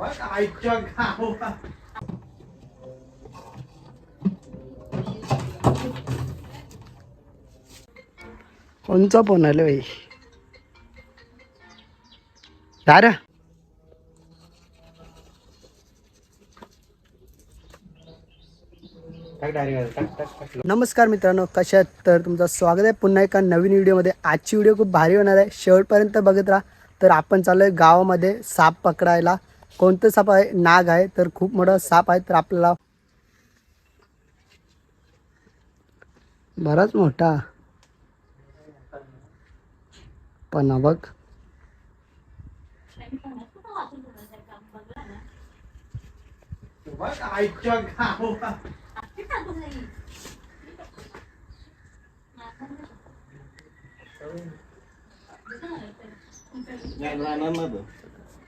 आईच्या गावात. कोणचा फोन आला बाई? दारा. नमस्कार मित्रांनो कशा आहेत? तर तुमचं स्वागत आहे. पुन्हा एका नवीन व्हिडिओमध्ये आजची व्हिडिओ खूप भारी होणार आहे. शेवटपर्यंत बघत राहा. तर आपण चालू आहे गावामध्ये साप पकडायला. कोणतं साप आहे? नाग आहे तर खूप मोठा साप आहे तर आपल्याला बराच मोठा. पण हा बघ.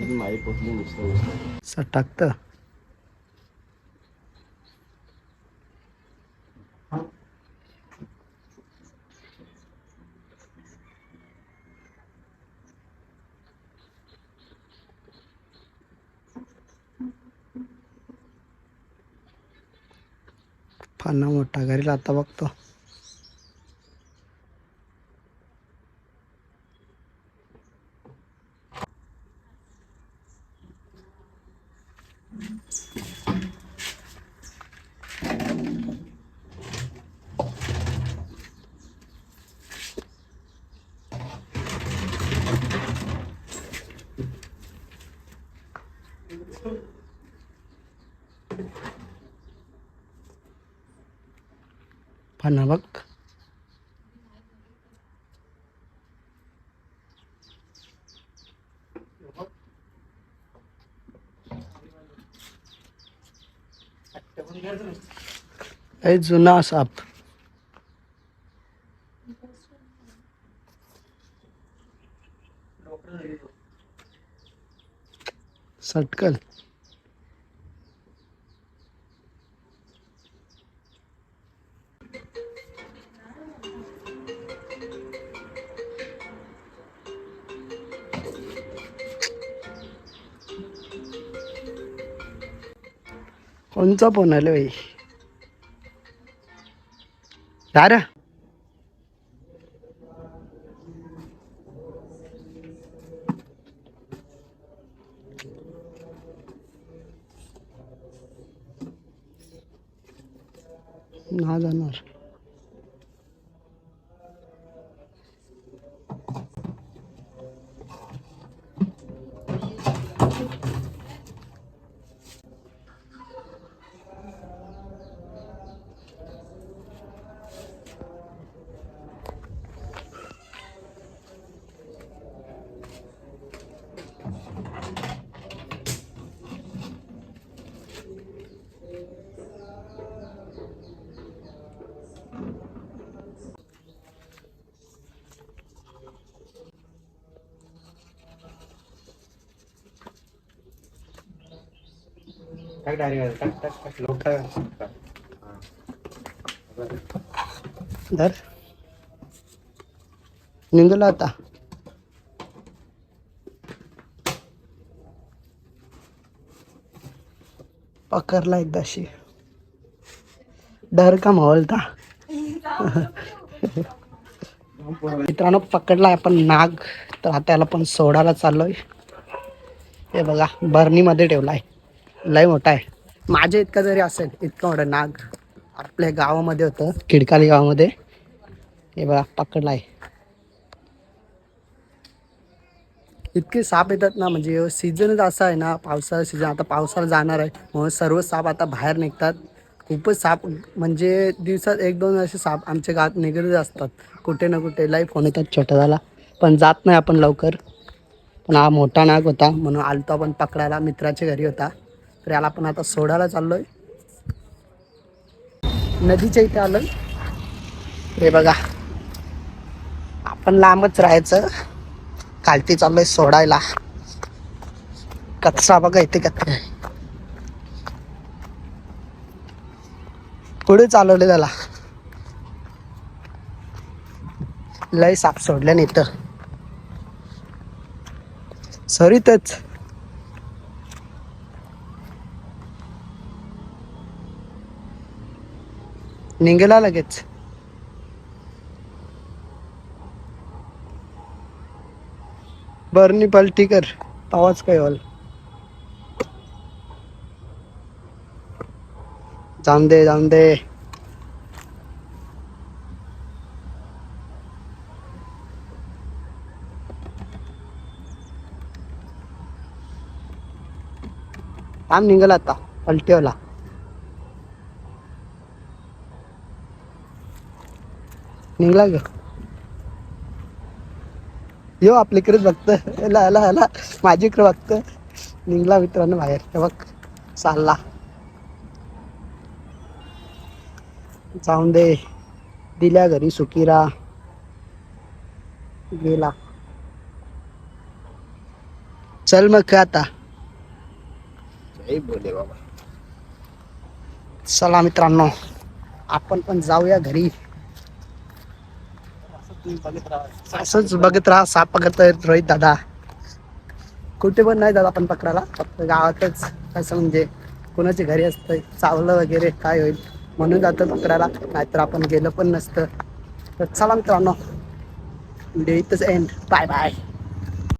बघतो बघूनच सटाकत फाना मोठा घरी आता बघतो फाना बघ ए जुना साप. सटकल. कोणचा फोन आला भाई दारा. ना जाणार. टाक डायरेक्ट टाक टाक टाक लोक टाक धर. निघालो आता. पकडला एकदाशी डर का मावलता मित्रांनो पकडला आपण नाग तर आता याला पण सोडायला चाललोय. हे बघा बर्नीमध्ये ठेवलाय. लय मोठा आहे. माझ्या इतका जरी असेल इतका मोठा नाग. आपल्या गावामध्ये होतं. किडकाली गावामध्ये. हे बघा पकडलाय इतके साप येतात ना म्हणजे सीझनच असा आहे ना पावसाळा सीझन आता पावसाळा जाणार आहे म्हणून सर्व साप आता बाहेर निघतात. खूपच साप म्हणजे दिवसात एक दोन असे साप आमच्या गावात निघतच असतात. कुठे ना कुठे लई फोन येतात छोटा झाला. पण जात नाही आपण लवकर. पण हा मोठा नाग होता म्हणून आलतो आपण पकडायला. मित्राच्या घरी होता. तर याला आपण आता सोडायला चाललोय. नदीच्या इथे आलं रे बघा. आपण लांबच राहायचं. खालती चाललोय सोडायला. कच्चा बघा इथे कच्चा आहे. पुढे चालवले त्याला. लय साप सोडल्या नाही तर सरीतच निघेला लगेच. बरणी पलटी कर आवाज काय ऑल जांदे जांदे काम निघाला आता. पलटीवला निघला ग. यो आपल्याकडेच बघत. याला याला याला माझ्याकडे बघत. निघला मित्रांनो बाहेर. हे बघ चालला. जाऊन दे. दिल्या घरी सुकीरा. गेला. चल मग काय आता. बोले बाबा. चला मित्रांनो. आपण पण जाऊया घरी. असंच बघत राहा साप पकडत रोहित दादा. कुठे पण नाही दादा आपण पकडायला फक्त गावातच असं म्हणजे कोणाच्या घरी असतं चावलं वगैरे काय होईल म्हणून जातं पकडायला नाहीतर आपण गेलं पण नसतं. तर चला मित्रांनो व्हिडिओ इथंच एंड बाय बाय